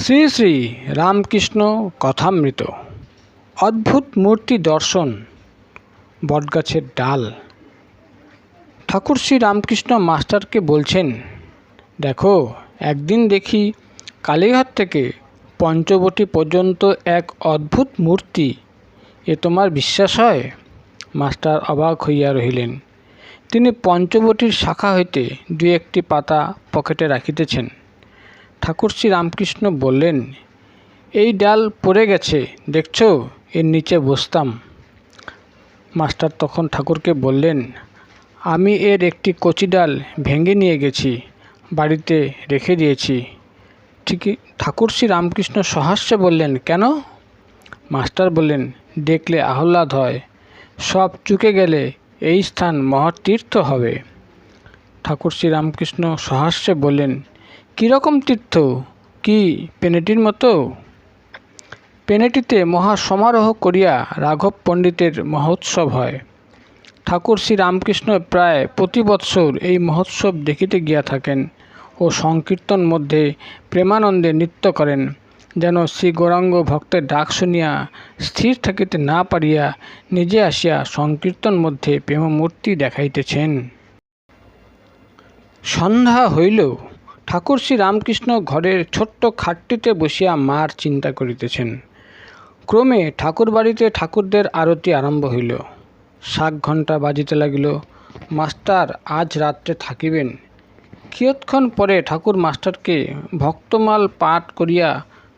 শ্রী শ্রী রামকৃষ্ণ কথামৃত। অদ্ভুত মূর্তি দর্শন, বটগাছের ডাল। ঠাকুর শ্রী রামকৃষ্ণ মাস্টারকে বলছেন, দেখো, একদিন দেখি কালীঘাট থেকে পঞ্চবটী পর্যন্ত এক অদ্ভুত মূর্তি। এ তোমার বিশ্বাস হয়? মাস্টার অবাক হইয়া রহিলেন। তিনি পঞ্চবটির শাখা হইতে দু একটি পাতা পকেটে রাখিতেছেন। ঠাকুর শ্রী রামকৃষ্ণ বললেন, এই ডাল পড়ে গেছে, দেখছ? এর নিচে বসতাম। মাস্টার তখন ঠাকুরকে বললেন, আমি এর একটি কচি ডাল ভেঙে নিয়ে গেছি, বাড়িতে রেখে দিয়েছি। ঠিকই ঠাকুর শ্রী রামকৃষ্ণ সহাস্যে বললেন, কেন? মাস্টার বললেন, দেখলে আহ্লাদ হয়, সব চুকে গেলে এই স্থান মহাতীর্থ হবে। ঠাকুর শ্রী রামকৃষ্ণ সহাস্যে বললেন কীরকম তীর্থ? কি পেনেটির মতো? পেনেটিতে মহা সমারোহ করিয়া রাঘব পণ্ডিতের মহোৎসব হয়। ঠাকুর শ্রী রামকৃষ্ণ প্রায় প্রতি বৎসর এই মহোৎসব দেখিতে গিয়া থাকেন ও সংকীর্তন মধ্যে প্রেমানন্দে নৃত্য করেন, যেন শ্রী গৌরাঙ্গ ভক্তের ডাক শুনিয়া স্থির থাকিতে না পারিয়া নিজে আসিয়া সংকীর্তন মধ্যে প্রেমমূর্তি দেখাইতেছেন। সন্ধ্যা হইল। ঠাকুর শ্রী রামকৃষ্ণ ঘরের ছোট্ট খাটটিতে বসিয়া মার চিন্তা করিতেছেন। ক্রমে ঠাকুর বাড়িতে ঠাকুরদের আরতি আরম্ভ হইল। শাক ঘণ্টা বাজিতে লাগিল। মাস্টার আজ রাত্রে থাকিবেন। কিয়ৎক্ষণ পরে ঠাকুর মাস্টারকে ভক্তমাল পাঠ করিয়া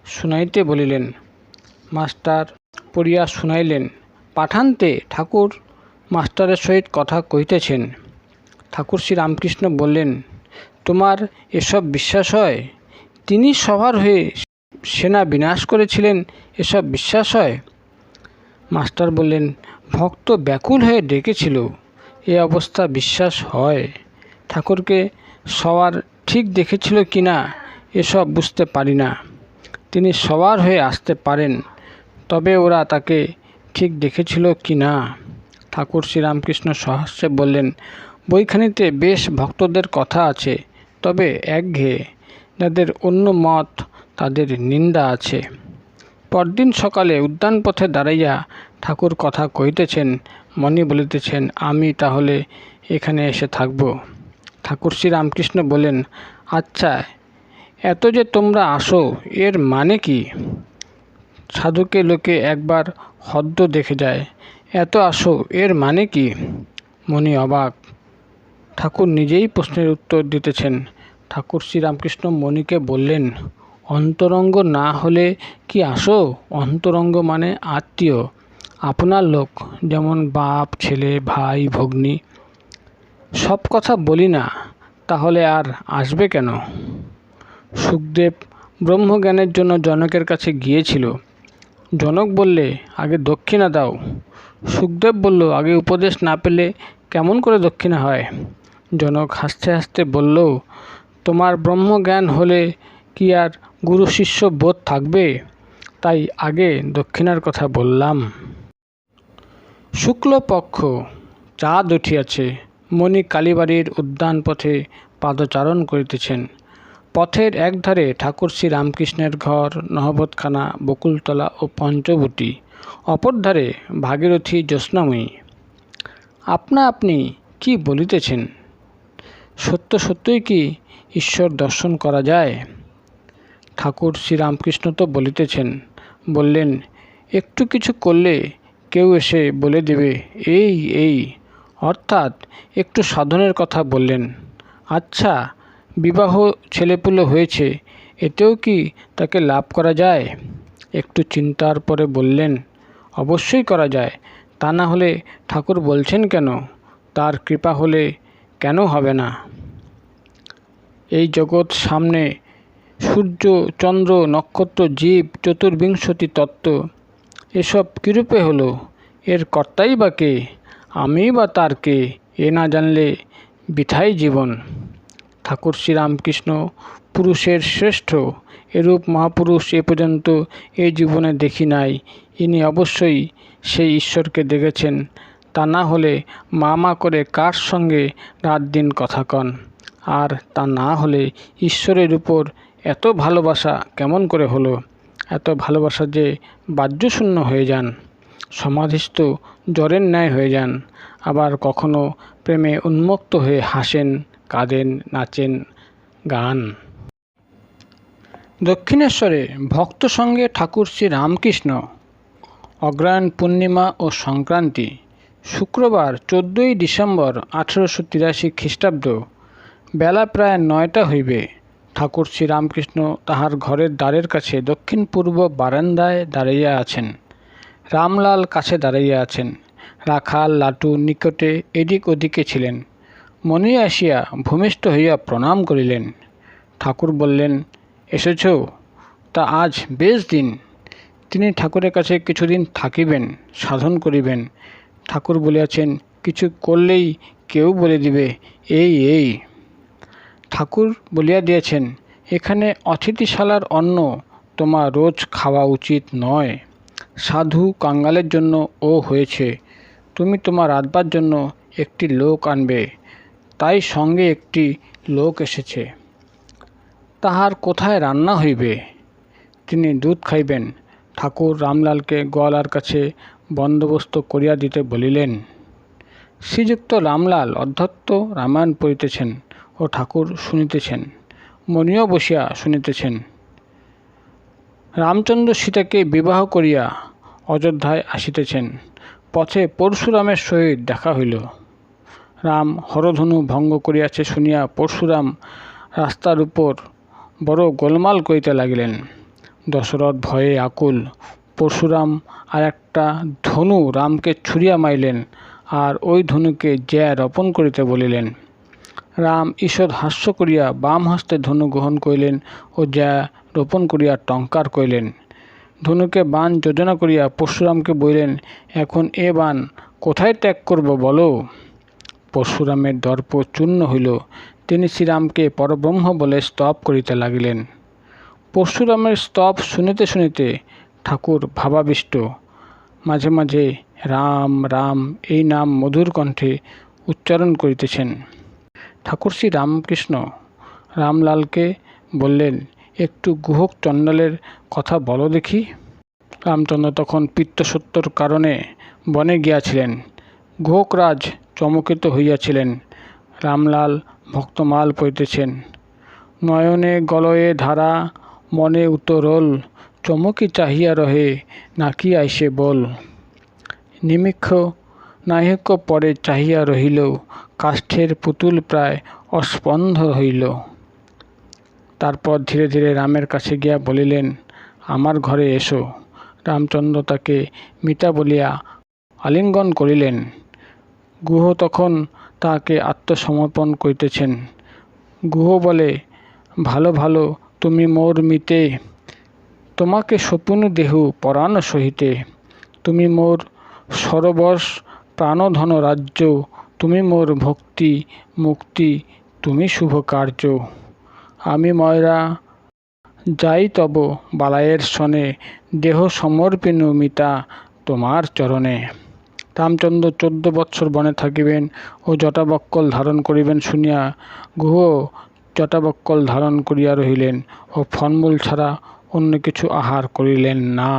শুনাইতে বলিলেন, মাস্টার, পড়িয়া শুনাইলেন। পাঠান্তে ঠাকুর মাস্টারের সহিত কথা কহিতেছেন। ঠাকুর শ্রী রামকৃষ্ণ বললেন তোমার এসব বিশ্বাস হয়? তিনি সবার হয়ে সেনা বিনাশ করেছিলেন, এসব বিশ্বাস হয়? মাস্টার বললেন, ভক্ত ব্যাকুল হয়ে ডেকেছিল, এ অবস্থা বিশ্বাস হয়? ঠাকুরকে সবার ঠিক দেখেছিল কি না, এসব বুঝতে পারি না। তিনি সবার হয়ে আসতে পারেন, তবে ওরা তাকে ঠিক দেখেছিল কি না? ঠাকুর শ্রীরামকৃষ্ণ সহাস্যে বললেন, বইখানিতে বেশ ভক্তদের কথা আছে তবে একঘেয়ে যাদের অন্য মত, তাদের নিন্দা আছে। পরদিন সকালে উদ্যান পথে দাঁড়াইয়া ঠাকুর কথা কহিতেছেন মনি বলিতেছেন, আমি তাহলে এখানে এসে থাকব। ঠাকুর শ্রী রামকৃষ্ণ বলেন আচ্ছা এত যে তোমরা আসো, এর মানে কি? সাধুকে লোকে একবার হদ্দ দেখে যায়, এত আসো, এর মানে কি? মনি অবাক। ঠাকুর নিজেই প্রশ্নের উত্তর দিতেছেন। ঠাকুর শ্রীরামকৃষ্ণ মণিকে বললেন, অন্তরঙ্গ না হলে কি আসো? অন্তরঙ্গ মানে আত্মীয়, আপনার লোক, যেমন বাপ, ছেলে, ভাই, ভগ্নী। সব কথা বলি না, তাহলে আর আসবে কেন? সুখদেব ব্রহ্মজ্ঞানের জন্য জনকের কাছে গিয়েছিল। জনক বললে, আগে দক্ষিণা দাও। সুখদেব বলল, আগে উপদেশ না পেলে কেমন করে দক্ষিণা হয়? জনক হাসতে হাসতে বলল, তোমার ব্রহ্মজ্ঞান হলে কি আর গুরু শিষ্য বোধ থাকবে? তাই আগে দক্ষিণার কথা বললাম। শুক্লপক্ষ, চাঁদ উঠিয়াছে। মণি কালীবাড়ির উদ্যান পথে পাদচারণ করিতেছেন। পথের একধারে ঠাকুর শ্রী রামকৃষ্ণের ঘর, নহবতখানা, বকুলতলা ও পঞ্চবটী। অপর ধারে ভাগীরথী জ্যোৎস্নাময়ী। আপনা আপনি কি বলিতেছেন? সত্য সত্যই কি ঈশ্বর দর্শন করা যায়? ঠাকুর শ্রীরামকৃষ্ণ তো বলিতেছেন, বললেন, একটু কিছু করলে কেউ এসে বলে দেবে, এই এই। অর্থাৎ একটু সাধনের কথা বললেন আচ্ছা বিবাহ ছেলেপুলে হয়েছে, এতেও কি তাকে লাভ করা যায়? একটু চিন্তার পরে বললেন, অবশ্যই করা যায়, তা না হলে ঠাকুর বলছেন কেন? তার কৃপা হলে কেন হবে না? এই জগৎ সামনে সূর্য, চন্দ্র, নক্ষত্র, জীব, চতুর্বিংশতি তত্ত্ব, এসব কীরূপে হলো? এর কর্তাই বা কে? আমি বা তার কে? এ না জানলে বিথাই জীবন। ঠাকুর শ্রীরামকৃষ্ণ পুরুষের শ্রেষ্ঠ, এরূপ মহাপুরুষ এ পর্যন্ত এই জীবনে দেখি নাই। ইনি অবশ্যই সেই ঈশ্বরকে দেখেছেন। তা না হলে মা মা করে কার সঙ্গে রাত দিন কথা কন? আর তা না হলে ঈশ্বরের উপর এত ভালোবাসা কেমন করে হলো? এত ভালোবাসা যে বাহ্যশূন্য হয়ে যান। সমাধিস্থ জ্বরের ন্যায় হয়ে যান। আবার কখনো প্রেমে উন্মুক্ত হয়ে হাসেন, কাঁদেন, নাচেন, গান। দক্ষিণেশ্বরে ভক্ত সঙ্গে ঠাকুর শ্রী রামকৃষ্ণ, অগ্রহায়ণ পূর্ণিমা ও সংক্রান্তি। শুক্রবার চোদ্দোই ডিসেম্বর আঠেরোশো তিরাশি খ্রিস্টাব্দ। বেলা প্রায় নয়টা হইবে। ঠাকুর শ্রী রামকৃষ্ণ তাহার ঘরের দ্বারের কাছে দক্ষিণ পূর্ব বারান্দায় দাঁড়াইয়া আছেন। রামলাল কাছে দাঁড়াইয়া আছেন। রাখাল, লাটু নিকটে এদিক ওদিকে ছিলেন। মনি আসিয়া ভূমিষ্ঠ হইয়া প্রণাম করিলেন। ঠাকুর বললেন, এসেছ? তা আজ বেশ দিন। তিনি ঠাকুরের কাছে কিছুদিন থাকিবেন, সাধন করিবেন। ঠাকুর বলিয়াছেন, কিছু করলেই কেউ বলে দিবে। এই এই। ঠাকুর বলিয়া দিয়েছেন, এখানে অতিথিশালার অন্ন তোমার রোজ খাওয়া উচিত নয়। সাধু কাঙ্গালের জন্য ও হয়েছে। তুমি তোমার রাধবার জন্য একটি লোক আনবে। তাই সঙ্গে একটি লোক এসেছে। তাহার কোথায় রান্না হইবে? তিনি দুধ খাইবেন। ঠাকুর রামলালকে গোয়ালার কাছে বন্দোবস্ত করিয়া দিতে বলিলেন। শ্রীযুক্ত রামলাল অধ্যত্ত রামায়ণ পড়িতেছেন ও ঠাকুর শুনিতেছেন, মনিও বসিয়া শুনিতেছেন। রামচন্দ্র সীতাকে বিবাহ করিয়া অযোধ্যায় আসিতেছেন। পথে পরশুরামের সহিত দেখা হইল। রাম হরধনু ভঙ্গ করিয়াছে শুনিয়া পরশুরাম রাস্তার উপর বড় গোলমাল করিতে লাগিলেন। দশরথ ভয়ে আকুল পরশুরাম আর একটা ধনু রামকে ছুঁড়িয়া মারিলেন আর ওই ধনুকে জ্যা রোপণ করিতে বলিলেন। রাম ঈষৎ হাস্য করিয়া বাম হস্তে ধনু গ্রহণ করিলেন ও যা রোপণ করিয়া টঙ্কার করিলেন। ধনুকে বাণ যোজনা করিয়া পরশুরামকে বলিলেন, এখন এ বাণ কোথায় ত্যাগ করব বলো? পরশুরামের দর্প চূর্ণ হইল। তিনি শ্রীরামকে পরব্রহ্ম বলে স্তব করিতে লাগিলেন। পরশুরামের স্তব শুনিতে শুনিতে ঠাকুর ভাবাবিষ্ট। মাঝে মাঝে রাম রাম এই নাম মধুর কণ্ঠে উচ্চারণ করিতেছেন। ঠাকুর শ্রী রামকৃষ্ণ রামলালকে বললেন, একটু গুহক চণ্ডালের কথা বলো দেখি। রামচন্দ্র তখন পিত্তসত্যর কারণে বনে গিয়াছিলেন। গুহকরাজ চমকিত হইয়াছিলেন। রামলাল ভক্তমাল পড়িতেছেন। নয়নে গলয়ে ধারা, মনে উতরল চমকি চাহিয়া রহে, নাকি আইসে বল। নিমিক্ষ নাহিক পরে চাহিয়া রহিল কাষ্ঠের পুতুল প্রায় অস্পন্ধ হইল। তারপর ধীরে ধীরে রামের কাছে গিয়া বলিলেন, আমার ঘরে এসো। রামচন্দ্র তাকে মিতা বলিয়া আলিঙ্গন করিলেন। গুহ তখন তাহাকে আত্মসমর্পণ করিতেছেন। গুহ বলে, ভালো ভালো, তুমি মোর মিতে তোমাকে সপুন দেহ পরাণ সহিতে। তুমি মোর সরবশ প্রাণধন রাজ্য, তুমি মোর ভক্তি, মুক্তি, তুমি শুভ কার্য। আমি ময়রা যাই তব বালায়ের সনে, দেহ সমর্পিনু মিতা তোমার চরণে। রামচন্দ্র চোদ্দ বৎসর বনে থাকিবেন ও জটাবক্কল ধারণ করিবেন শুনিয়া গুহ জটাবক্কল ধারণ করিয়া রহিলেন ও ফলমূল ছাড়া অন্য কিছু আহার করিলেন না।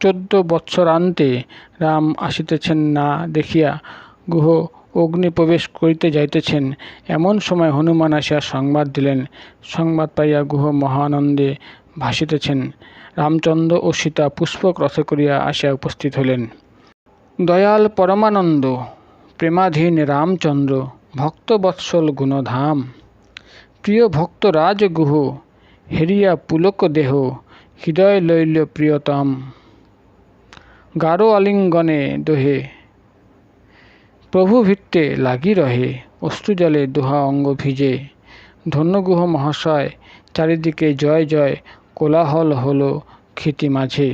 চোদ্দ বৎসরান্তে রাম আসিতেছেন না দেখিয়া গুহ অগ্নি প্রবেশ করিতে যাইতেছেন। এমন সময় হনুমান আসিয়া সংবাদ দিলেন। সংবাদ পাইয়া গুহ মহানন্দে ভাসিতেছেন। রামচন্দ্র ও সীতা পুষ্পক রথে করিয়া আসিয়া উপস্থিত হইলেন দয়াল পরমানন্দ, প্রেমাধীন রামচন্দ্র, ভক্তবৎসল গুণধাম। প্রিয় ভক্ত রাজগুহ হেরিয়া পুলক দেহ, হৃদয় লইল প্রিয়তম গাঢ় আলিঙ্গনে দোহে প্রভু ভিত্তে লাগি রহে অশ্রুজলে দোহা অঙ্গ ভিজে। ধন্যগুহ মহাশয় চারিদিকে জয় জয়, কোলাহল হল ক্ষিতি মাঝে